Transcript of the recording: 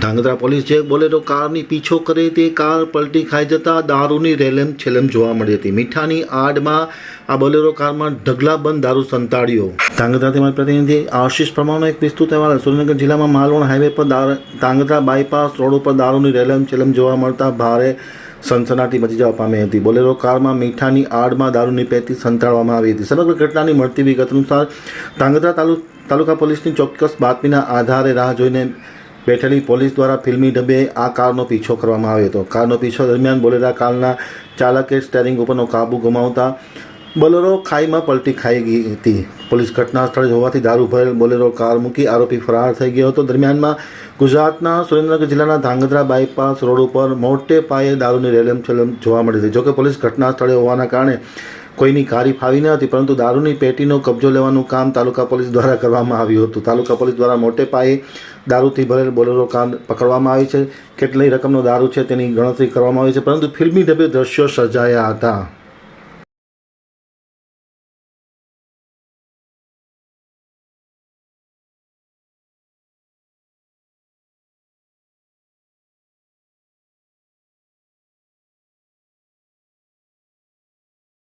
Dhrangadhra police જે Bolero કારની પીછો કરે તે કાર પલટી ખાઈ જતા દારૂની રેલેમ છેલેમ જોવા મળી હતી. મીઠાની આડમાં આ બોલેરો કારમાં ઢગલાબંધ દારૂ સંતાડ્યો. ધાંગધ્રાથી મારા પ્રતિનિધિ આશીષ પ્રમાણનો એક વિસ્તૃત અહેવાલ. સુરેન્દ્રનગર જિલ્લામાં માલવણ હાઈવે પર ધાંગધ્રા બાયપાસ રોડ ઉપર દારૂની રેલેમ છેલેમ જોવા મળતા ભારે સનસનાટી મચી જવા પામી હતી. બોલેરો કારમાં મીઠાની આડમાં દારૂની પેટી સંતાડવામાં આવી હતી. સમગ્ર ઘટનાની મળતી વિગત અનુસાર ધાંગધ્રા તાલુ, તાલુકા પોલીસની ચોક્કસ બાતમીના આધારે રાહ જોઈને બેઠેલી પોલીસ દ્વારા ફિલ્મી ઢબે આ કારનો પીછો કરવામાં આવ્યો હતો. કારનો પીછો દરમિયાન બોલેરા કારના ચાલકે સ્ટેરિંગ ઉપરનો કાબુ ગુમાવતા બોલેરો ખાઈમાં પલટી ખાઈ ગઈ હતી. પોલીસ ઘટના સ્થળે હોવાથી દારૂ ભરેલ બોલેરો કાર મૂકી આરોપી ફરાર થઈ ગયો હતો. દરમિયાનમાં ગુજરાતના સુરેન્દ્રનગર જિલ્લાના ધાંગધ્રા બાયપાસ રોડ ઉપર મોટે પાયે દારૂની રેલમ છેલમ જોવા મળી હતી જોકે પોલીસ ઘટના સ્થળે હોવાના કારણે કોઈની કારી ફાવી ન હતી, પરંતુ દારૂની પેટીનો કબજો લેવાનું કામ તાલુકા પોલીસ દ્વારા કરવામાં આવ્યું હતું. તાલુકા પોલીસ દ્વારા મોટે પાયે દારૂથી ભરેલ બોલેરો કાર પકડવામાં આવી છે. કેટલી રકમનો દારૂ છે તેની ગણતરી કરવામાં આવી છે, પરંતુ ફિલ્મી ઢબે દ્રશ્યો સર્જાયા હતા.